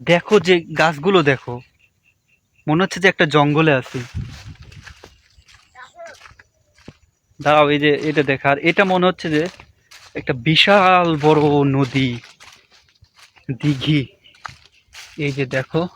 দেখো যে গাছগুলো দেখো। মনে হচ্ছে যে একটা জঙ্গলে আছি। দাঁড়াও, এই যে এটা দেখার এটা মনে হচ্ছে যে একটা বিশাল বড় নদী। দিঘি। এই যে দেখো।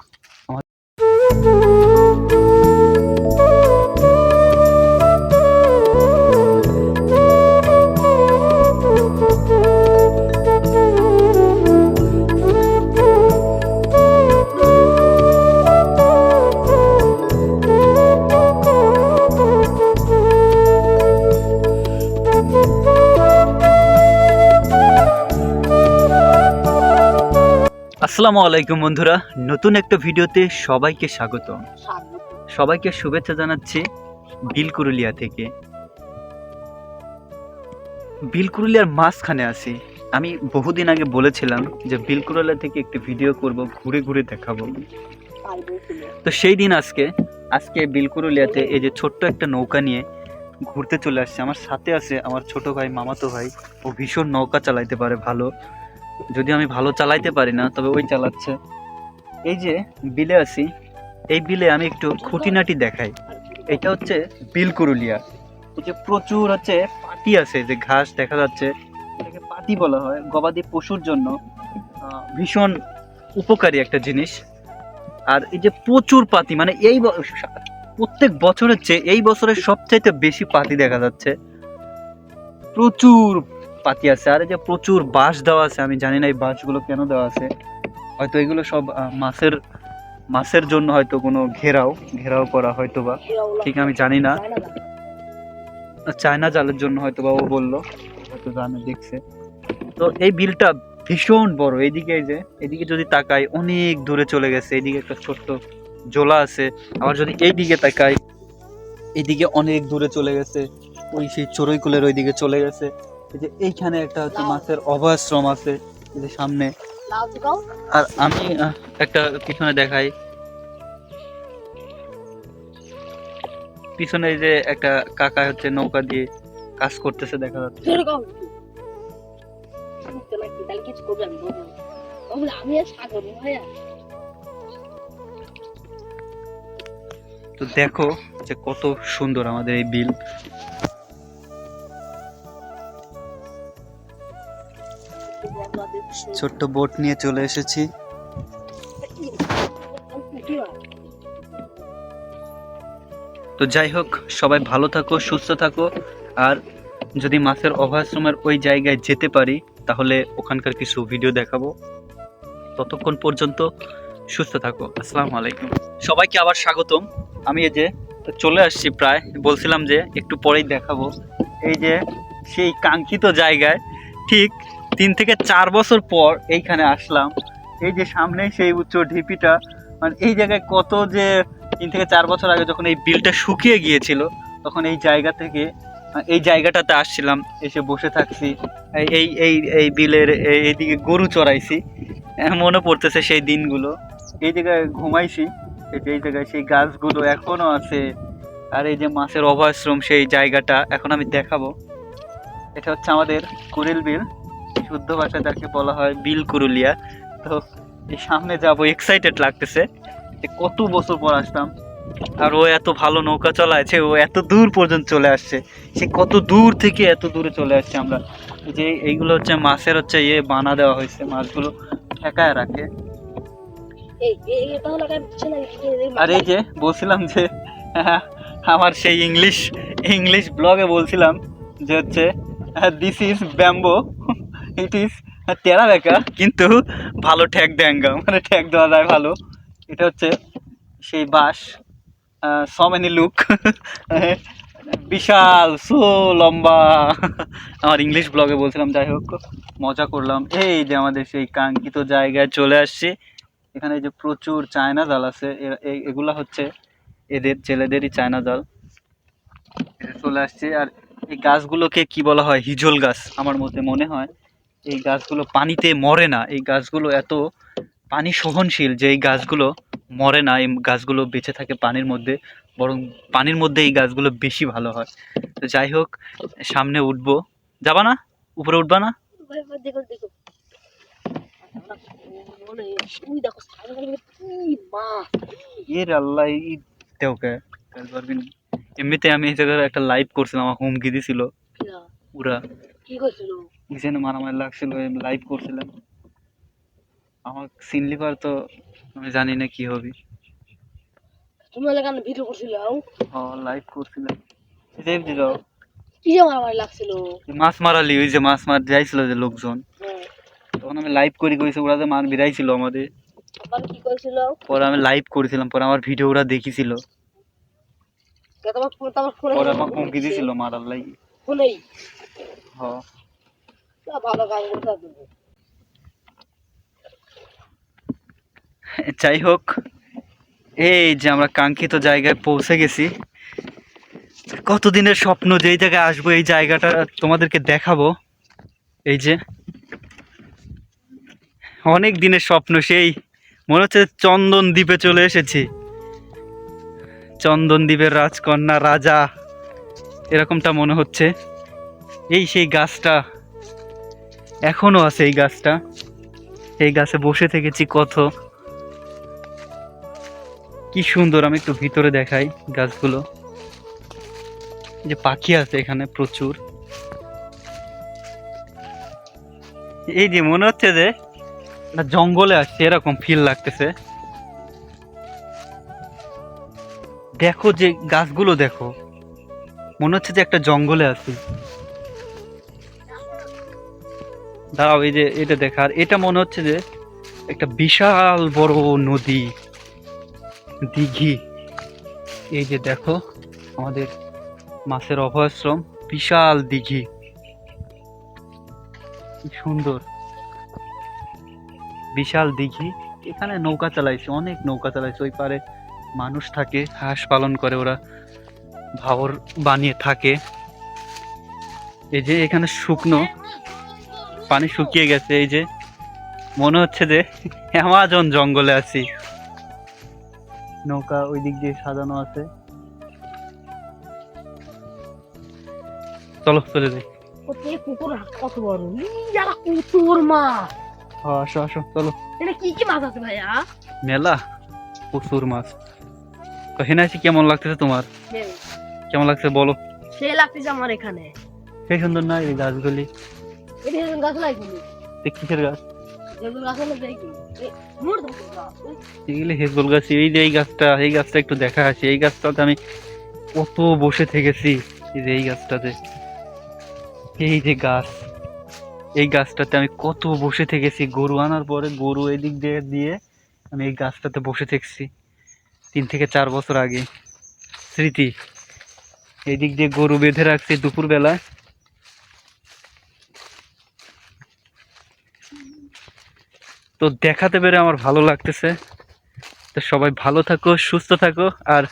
আসসালামু আলাইকুম বন্ধুরা, নতুন একটা ভিডিওতে সবাইকে স্বাগত। সবাইকে শুভেচ্ছা জানাচ্ছি বিলকুরুলিয়া থেকে। বিলকুরুলিয়ার মাঝখানে আছি। আমি বহুদিন আগে বলেছিলাম যে বিলকুরুলিয়া থেকে একটি ভিডিও করব, ঘুরে ঘুরে দেখাবো। তো সেই দিন আজকে আজকে বিলকুরুলিয়াতে এই যে ছোট্ট একটা নৌকা নিয়ে ঘুরতে চলে আসছে। আমার সাথে আছে আমার ছোট ভাই, মামাতো ভাই ও ভীষণ নৌকা চালাইতে পারে ভালো। যদি আমি ভালো চালাইতে পারি না, তবে ওই চালাচ্ছে। এই যে বিলে আছি, এই বিলে আমি একটু খুঁটিনাটি দেখাই। এটা হচ্ছে বিল কুরুলিয়া। এই যে প্রচুর হচ্ছে পাতি আছে, যে ঘাস দেখা যাচ্ছে, এটাকে পাতি বলা হয়, গবাদি পশুর জন্য ভীষণ উপকারী একটা জিনিস। আর এই যে প্রচুর পাতি মানে এই প্রত্যেক বছরের চেয়ে এই বছরের সবচাইতে বেশি পাতি দেখা যাচ্ছে। প্রচুর পাতি আছে। আর এই যে প্রচুর বাঁশ দেওয়া আছে, আমি জানি না এই বাঁশগুলো কেন দেওয়া আছে। হয়তো এগুলো সব মাছের মাছের জন্য হয়তো কোনো ঘেরাও ঘেরাও করা হয়তো বা ঠিক, আমি জানি না। চায়না জালের জন্য হয়তো বা ও বলল, হয়তো জানে, দেখছে। তো এই বিলটা ভীষণ বড়। এইদিকে যে এদিকে যদি তাকাই, অনেক দূরে চলে গেছে। এইদিকে একটা ছোট্ট জোলা আছে। আবার যদি এইদিকে তাকাই, এইদিকে অনেক দূরে চলে গেছে। ওই সেই চড়ুইকুলের ওইদিকে চলে গেছে। এই যে এইখানে একটা হচ্ছে মাছের অভয়াশ্রম আছে এই যে সামনে। আর আমি একটা পিছনে দেখাই। পিছনে যে একটা কাকা হচ্ছে নৌকা দিয়ে কাজ করতেছে দেখা যাচ্ছে। তো দেখো যে কত সুন্দর আমাদের এই বিল। ছোট্ট বোট নিয়ে চলে এসেছি। তো যাই হোক, সবাই ভালো থাকো, সুস্থ থাকো। আর যদি মাছের অভয়াশ্রমের ওই জায়গায় যেতে পারি, তাহলে ওখানকার কিছু ভিডিও দেখাবো। ততক্ষণ পর্যন্ত সুস্থ থাকো। আসসালামু আলাইকুম। সবাইকে আবার স্বাগতম। আমি এই যে চলে আসছি প্রায়। বলছিলাম যে একটু পরেই দেখাবো। এই যে সেই কাঙ্ক্ষিত জায়গায়, ঠিক তিন থেকে চার বছর পর এইখানে আসলাম। এই যে সামনে সেই উচ্চ ঢিপিটা মানে এই জায়গায় কত যে তিন থেকে চার বছর আগে যখন এই বিলটা শুকিয়ে গিয়েছিল, তখন এই জায়গা থেকে এই জায়গাটাতে আসছিলাম, এসে বসে থাকছি। এই- এই এই বিলের এই- এইদিকে গরু চড়াইছি। মনে পড়তেছে সেই দিনগুলো। এই জায়গায় ঘুমাইছি, এই জায়গায় সেই গাছগুলো এখনও আছে। আর এই যে মাছের অভয়াশ্রম সেই জায়গাটা, এখন আমি দেখাবো। এটা হচ্ছে আমাদের কুড়িল বিল। শুদ্ধ ভাষায় যাকে বলা হয় বিল কুরুলিয়া। তো এই সামনে যাব এক্সাইটেড লাগতেছে যে কত বছর পর আসতাম আর ও এত ভালো নৌকা চালাচ্ছে ও এত দূর পর্যন্ত চলে আসছে। সে কত দূর থেকে এত দূরে চলে আসছে আমরা। যে এইগুলো হচ্ছে মাছের হচ্ছে ইয়ে বানা দেওয়া হয়েছে। মাছগুলো ঠেকায় রাখে। আর এই যে বলছিলাম যে আমার সেই ইংলিশ ইংলিশ ব্লগে বলছিলাম যে হচ্ছে this is bamboo it is টেরা বেকা কিন্তু ভালো ঠ্যাক দেঙ্গা মানে ঠ্যাক দেওয়া যায় ভালো। এটা হচ্ছে সেই বাঁশ। সো মেনি লুক বিশাল সো লম্বা। আমার ইংলিশ ব্লগে বলছিলাম যাই হোক মজা করলাম। এই যে আমাদের সেই কাঙ্ক্ষিত জায়গায় চলে আসছি। এখানে এই যে প্রচুর চায়না জাল আছে এগুলা হচ্ছে এদের ছেলেদেরই চায়না জাল। চলে আসছে। আর এই গাছগুলোকে কি বলা হয়? হিজল গাছ আমার মতে মনে হয়। এই গাছগুলো পানিতে মরে না। এই গাছগুলো এত পানি সহনশীল যে এই গাছগুলো মরে না এই গাছগুলো বেঁচে থাকে পানির মধ্যে বরং পানির মধ্যে এই গাছগুলো বেশি ভালো হয়। তো যাই হোক সামনে উঠবো। যাবা না? উপরে উঠবা না? মানে এর আল্লাহ দেওকে এমনিতে আমি এই জায়গায় একটা লাইভ করছিলাম আমার হুমকি দিছিল। পুরা কি করছিল? যেন মারামারি লাগছিল লাইভ করছিলাম। আমার সিনলিপার তো আমি জানি না কি হবে। তুমি এলাকায় ভিডিও করছিল ও লাইভ করছিলাম। যে যাও কি যে মারামারি লাগছিল? মাছ মারালি ওই যে মাছ মার যাইছিল যে লোকজন। হ্যাঁ। তখন আমি লাইভ করি কইছে ওরা যে মার বিরাইছিল আমাদের। কি করেছিল পরে আমি লাইভ করেছিলাম পরে আমার ভিডিও ওরা দেখিছিল। তোমার ফোন তোমার ফোনে পরে আমাকে হুমকি দিছিল মারার লাগি। ফোনেই? হ তা যাই হোক, এই যে আমরা কাঙ্ক্ষিত জায়গায় পৌঁছে গেছি। কতদিনের স্বপ্ন যে জায়গায় আসব, এই জায়গাটা তোমাদেরকে দেখাবো। এই যে, অনেক দিনের স্বপ্ন, সেই মনে হচ্ছে চন্দন দ্বীপে চলে এসেছি। চন্দন দ্বীপের রাজকন্যা, রাজা, এরকমটা মনে হচ্ছে। এই সেই গাছটা এখনও আছে এই গাছটা। এই গাছে বসে থেকেছি কত কি সুন্দর, আমি একটু ভিতরে দেখাই গাছগুলো। যে পাখি আছে এখানে প্রচুর। এই যে মনে হচ্ছে যে জঙ্গলে আসছে, এরকম ফিল লাগতেছে। দেখো যে গাছগুলো দেখো। মনে হচ্ছে যে একটা জঙ্গলে আছি। দাঁড়াও, এই যে এটা দেখার এটা মনে হচ্ছে যে একটা বিশাল বড় নদী, দিঘি। এই যে দেখো, আমাদের মাছের অভয়াশ্রম, বিশাল দিঘি। সুন্দর। বিশাল দিঘি। এখানে নৌকা চালাইছে, অনেক নৌকা চালাইছে। ওই পারে মানুষ থাকে, হাঁস পালন করে, ওরা ভাবর বানিয়ে থাকে। এই যে এখানে শুকনো পানি শুকিয়ে গেছে এই যে। মনে হচ্ছে যে অ্যামাজন জঙ্গলে আছি। নৌকা ওই দিক দিয়ে সাজানো আছে। চলো চলে যাই। কুকুর কত বড় কুকুর মাছ আসো আসো চলো। এটা কি কি মাছ আছে ভাইয়া? মেলা প্রচুর মাছ। তো হেনাইছি কেমন লাগতেছে তোমার? কেমন লাগছে বলো? সে লাগতেছে আমার এখানে। সেই সুন্দর না এই গাছগুলি? গাছ এ কিসের গাছ? হেজবল এই যে এই গাছটা এই গাছটা একটু দেখা আছে। এই গাছটাতে আমি কত বসে থেকেছি এই যে এই গাছটাতে। এই যে গাছ এই গাছটাতে আমি কত বসে থেকেছি। গরু আনার পরে গরু এদিক দিয়ে দিয়ে আমি এই গাছটাতে বসে থেকেছি। তিন থেকে চার বছর আগে। স্মৃতি এই দিক দিয়ে গরু বেঁধে রাখছি দুপুরবেলায়। তো দেখাতে পেরে আমার ভালো লাগতেছে। তো সবাই ভালো থাকো, সুস্থ থাকো, আর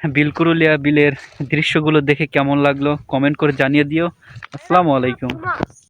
বিলকুরুলিয়া বিলের দৃশ্যগুলো দেখে কেমন লাগল কমেন্ট করে জানিয়ে দিও। আসসালামু আলাইকুম।